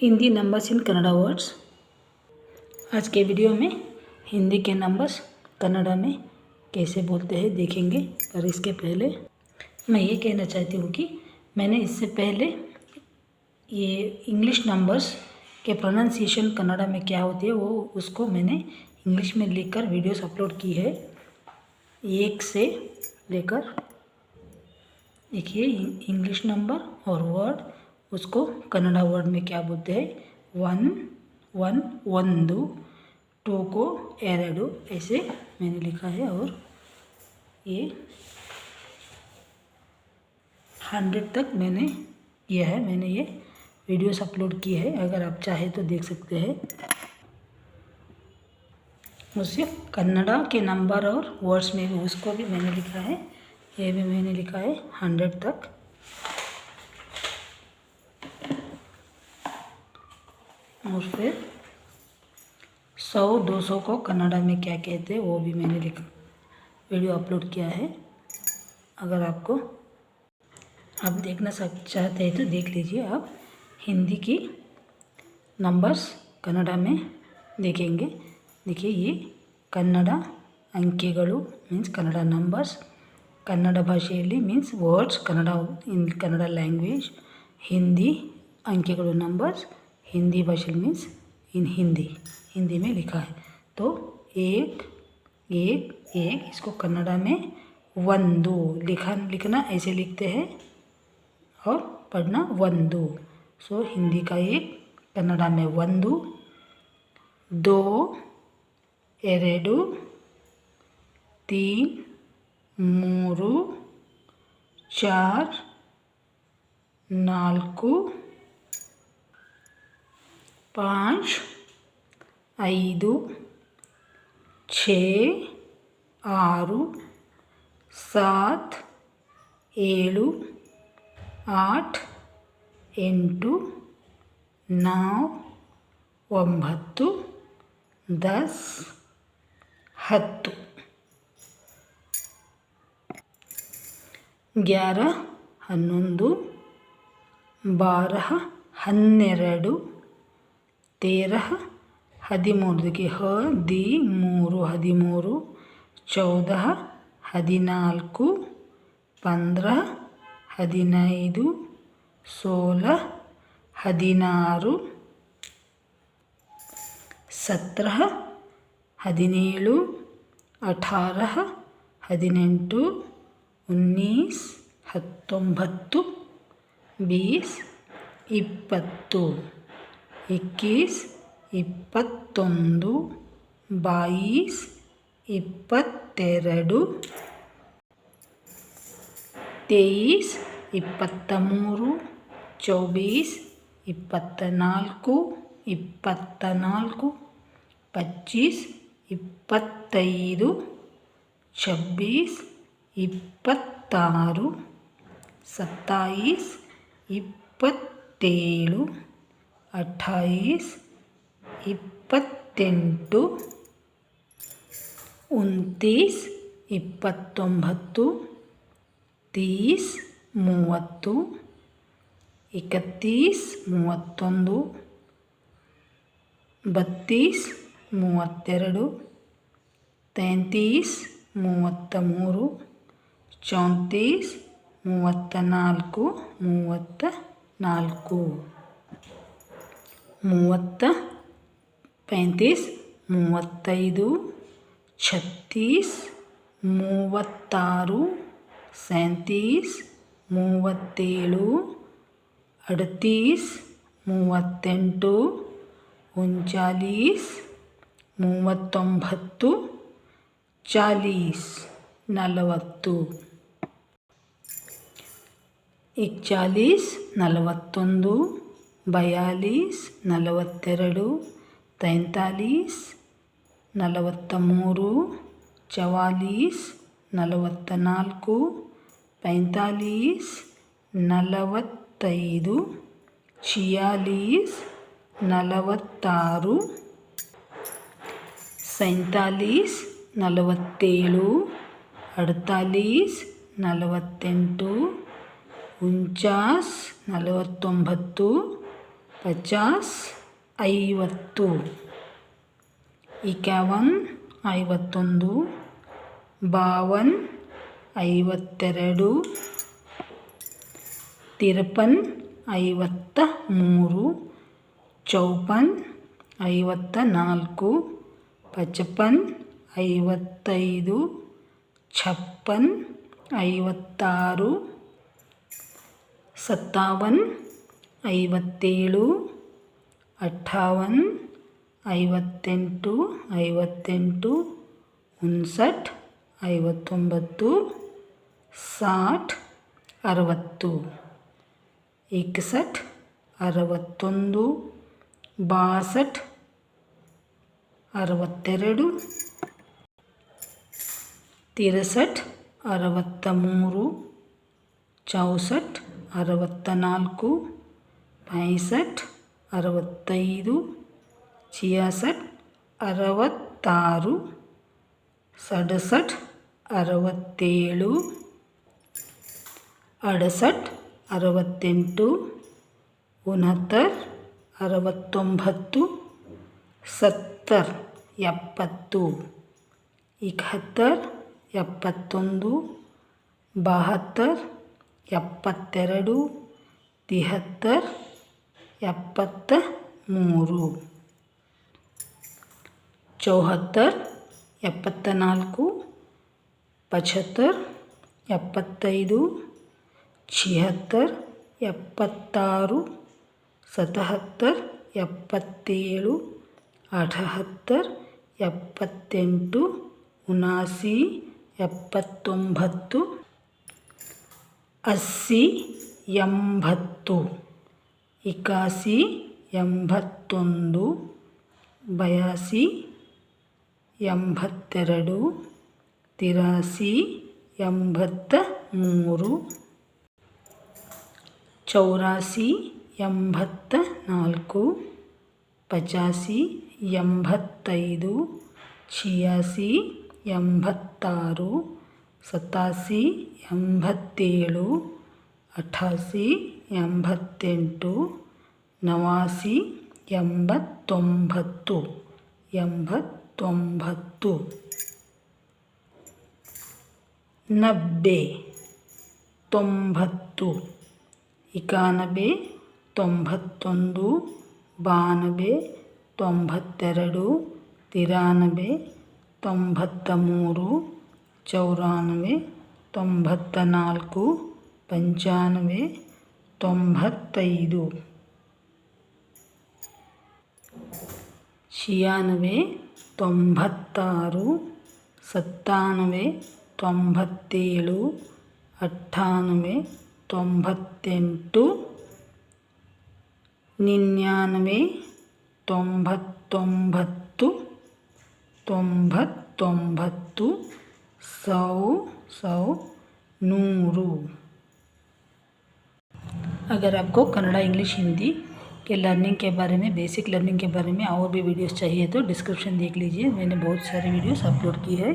Hindi numbers in Kannada words आज के video में हिंदी के नंबर्स कन्नड़ा में कैसे बोलते हैं देखेंगे, पर इसके पहले मैं ये कहना चाहती हूँ कि मैंने इससे पहले ये इंग्लिश नंबर्स के प्रोनाउंसिएशन कन्नड़ा में क्या होती है, वो उसको मैंने इंग्लिश में लिखकर वीडियोस अपलोड की है। एक से लेकर, देखिए इंग्लिश नंबर और वर्ड उसको कन्नड़ा वर्ड में क्या बोलते हैं? वन वन ಒಂದು टू को एरडू, ऐसे मैंने लिखा है और ये हंड्रेड तक मैंने किया है, मैंने ये वीडियोस अपलोड की है, अगर आप चाहे तो देख सकते हैं। उससे कन्नड़ा के नंबर और वर्ड्स में भी उसको भी मैंने लिखा है, ये भी मैंने लिखा है हंड्रेड तक। और फिर सौ, दो सौ को कन्नाडा में क्या कहते हैं वो भी मैंने लिखा, वीडियो अपलोड किया है। अगर आपको, आप देखना सक, चाहते हैं तो देख लीजिए आप, हिंदी की नंबर्स कन्नड़ा में देखेंगे। देखिए ये ಕನ್ನಡ ಅಂಕೆಗಳು मीन्स ಕನ್ನಡ नंबर्स ಕನ್ನಡ भाषे means words Kannada in Kannada language Hindi ಅಂಕೆಗಳು numbers Hindi भाषा मीन्स इन हिंदी हिंदी में लिखा है तो एक एक एक इसको कन्नड़ा में वंदु लिखा लिखना ऐसे लिखते हैं और पढ़ना वंदु सो हिंदी का एक कन्नड़ा में वंदु दो ಎರಡು तीन ಮೂರು ಚಾರ್ ನಾಲ್ಕು पाँच ಐದು, ಛೇ, ಆರು, ಸಾತ್, ಏಳು, ಆಟ್, ಎಂಟು ನौ ಒಂಬತ್ತು, ದಸ್, ಹತ್ತು. ಗ್ಯಾರ ಹನ್ನೊಂದು, ಬಾರಹ ಹನ್ನೆರಡು. ತೇರಹ ಹದಿಮೂರಕ್ಕೆ ಹ, ದಿ, ಮೂರು, ಹದಿಮೂರು, ಚೌದ, ಹದಿನಾಲ್ಕು, ಪಂದ್ರ, ಹದಿನೈದು, ಸೋಲ, ಹದಿನಾರು, ಸತ್ರ, ಹದಿನೇಳು ಅಠಾರಹ ಹದಿನೆಂಟು, ಉನ್ನೀಸ್, ಹತ್ತೊಂಬತ್ತು, ಬೀಸ್, ಇಪ್ಪತ್ತು. ಇಕ್ಕೀಸ್ ಇಪ್ಪತ್ತೊಂದು ಬಾಯಿಸ್ ಇಪ್ಪತ್ತೆರಡು ತೇಯಿಸ್ ಇಪ್ಪತ್ತ ಮೂರು ಚೌಬೀಸ್ ಇಪ್ಪತ್ತ ನಾಲ್ಕು ಇಪ್ಪತ್ತ ನಾಲ್ಕು ಪಚ್ಚೀಸ್ ಇಪ್ಪತ್ತೈದು ಛಬ್ಬೀಸ್ ಇಪ್ಪತ್ತಾರು ಸತ್ತಾಯಿಸ್ ಇಪ್ಪತ್ತೇಳು ಅಠಾಯಿಸ್ ಇಪ್ಪತ್ತೆಂಟು ಉನ್ತೀಸ್ ಇಪ್ಪತ್ತೊಂಬತ್ತು, ತೀಸ್ ಮೂವತ್ತು, ಇಕತ್ತೀಸ್ ಮೂವತ್ತೊಂದು, ಬತ್ತೀಸ್ ಮೂವತ್ತೆರಡು, ತೈಂತೀಸ್ ಮೂವತ್ತ ಮೂರು ಚೌಂತೀಸ್ ಮೂವತ್ತ ನಾಲ್ಕು ಮೂವತ್ತ ನಾಲ್ಕು ಮೂವತ್ತ ಪೈಂತೀಸ್ ಮೂವತ್ತೈದು, ಛತ್ತೀಸ್, ಮೂವತ್ತಾರು ಸೈಂತೀಸ್ ಮೂವತ್ತೇಳು ಅಡತೀಸ್ ಮೂವತ್ತೆಂಟು, ಉನ್ಚಾಲೀಸ್, ಮೂವತ್ತೊಂಬತ್ತು, ಚಾಲೀಸ್ ನಲವತ್ತು. ಇಕ್ಚಾಲೀಸ್ ನಲವತ್ತೊಂದು ಬಯಾಲೀಸ್, ನಲವತ್ತೆರಡು, ತೈಂತಾಲೀಸ್ ನಲವತ್ತ ಮೂರು ಚವಾಲೀಸ್ ನಲವತ್ತ ನಾಲ್ಕು ಪೈಂತಾಲೀಸ್, ನಲವತ್ತೈದು, ಚಿಯಾಲೀಸ್, ನಲವತ್ತಾರು, ಸೈಂತಾಲೀಸ್, ನಲವತ್ತೇಳು, ಅಡ್ತಾಲೀಸ್, ನಲವತ್ತೆಂಟು, ಉಂಚಾಸ್, ನಲವತ್ತೊಂಬತ್ತು ಪಚಾಸ್ ಐವತ್ತು ಇಕ್ಯಾವನ್ ಐವತ್ತೊಂದು ಬಾವನ್ ಐವತ್ತೆರಡು ತಿರಪನ್ ಐವತ್ತ ಮೂರು ಚೌಪನ್ ಐವತ್ತ ನಾಲ್ಕು ಪಚಪನ್ ಐವತ್ತೈದು ಛಪ್ಪನ್ ಐವತ್ತಾರು ಸತ್ತಾವನ್ ಐವತ್ತೇಳು ಅಠಾವನ್ ಐವತ್ತೆಂಟು ಐವತ್ತೆಂಟು ಉನ್ಸಟ್ ಐವತ್ತೊಂಬತ್ತು, ಸಾಠ್, ಅರವತ್ತು. ಇಕ್ಸಟ್ ಅರವತ್ತೊಂದು ಬಾಸಟ್ ಅರವತ್ತೆರಡು. ತಿರಸಟ್ ಅರವತ್ತ ಮೂರು ಚೌಸಟ್ ಅರವತ್ತ ನಾಲ್ಕು. ಪೈಸಠ್ ಅರವತ್ತೈದು, ಚಿಯಾಸಟ್, ಅರವತ್ತಾರು, ಸಡಸಟ್, ಅರವತ್ತೇಳು, ಅಡಸಟ್, ಅರವತ್ತೆಂಟು, ಉನತ್ತರ್, ಅರವತ್ತೊಂಬತ್ತು, ಸತ್ತರ್, ಎಪ್ಪತ್ತು, ಇಕಹತ್ತರ್, ಎಪ್ಪತ್ತೊಂದು, ಬಹತ್ತರ್, ಎಪ್ಪತ್ತೆರಡು, ತಿಹತ್ತರ್ ಎಪ್ಪತ್ತ ಮೂರು ಚೌಹತ್ತರ್ ಎಪ್ಪತ್ತ ನಾಲ್ಕು ಪಚಹತ್ತರ್ ಎಪ್ಪತ್ತೈದು छिहत्तर ಎಪ್ಪತ್ತಾರು ಸತಹತ್ತರ್ ಎಪ್ಪತ್ತೇಳು ಅಠಹತ್ತರ್ ಎಪ್ಪತ್ತೆಂಟು ಉನಾಸಿ ಎಪ್ಪತ್ತೊಂಬತ್ತು ಅಸ್ಸಿ ಎಂಬತ್ತು ಇಕಾಸಿ ಎಂಬತ್ತೊಂದು, ಬಯಾಸಿ ಎಂಬತ್ತೆರಡು, ತಿರಾಸಿ ಎಂಬತ್ತ ಮೂರು ಚೌರಾಸಿ ಎಂಬತ್ತ ನಾಲ್ಕು ಪಚಾಸಿ ಎಂಬತ್ತೈದು ಛಿಯಾಸಿ ಎಂಬತ್ತಾರು ಸತಾಸಿ ಎಂಬತ್ತೇಳು ಅಠಾಸಿ ಎಂಬತ್ತೆಂಟು ನವಾಸಿ ಎಂಬತ್ತೊಂಬತ್ತು ಎಂಬತ್ತೊಂಬತ್ತು ನಬ್ಬೆ ತೊಂಬತ್ತು ಇಕಾನಬೆ ತೊಂಬತ್ತೊಂದು ಬಾನಬೆ ತೊಂಬತ್ತೆರಡು ತಿರಾನಬೆ ತೊಂಬತ್ತ ಮೂರು ಚೌರಾನಬೆ ತೊಂಬತ್ತ ನಾಲ್ಕು ಪಂಚಾನಬೆ ತೊಂಬತ್ತೈದು छियानवे ತೊಂಬತ್ತಾರು ಸತ್ತಾನವೆ ತೊಂಬತ್ತೇಳು ಅಟ್ಠಾನವೆ ತೊಂಬತ್ತೆಂಟು ನಿನ್ಯಾನವೆ ತೊಂಬತ್ತೊಂಬತ್ತು ತೊಂಬತ್ತೊಂಬತ್ತು सौ सौ नूरू अगर आपको कन्नड़ा, इंग्लिश, हिंदी के लर्निंग के बारे में बेसिक लर्निंग के बारे में और भी वीडियोस चाहिए तो डिस्क्रिप्शन देख लीजिए। मैंने बहुत सारी वीडियोस अपलोड की है।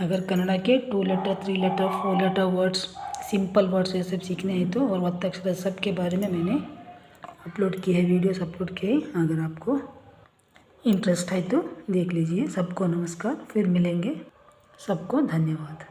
अगर कन्नड़ा के two letter three letter four letter words simple words ये सब सीखने हैं तो और वत्ताक्षर सब के बारे में मैंने अपलोड किए है वीडियोस अपलोड किए अगर आपको इंटरेस्ट है तो देख लीजिए। सबको नमस्कार, फिर मिलेंगे। सबको धन्यवाद।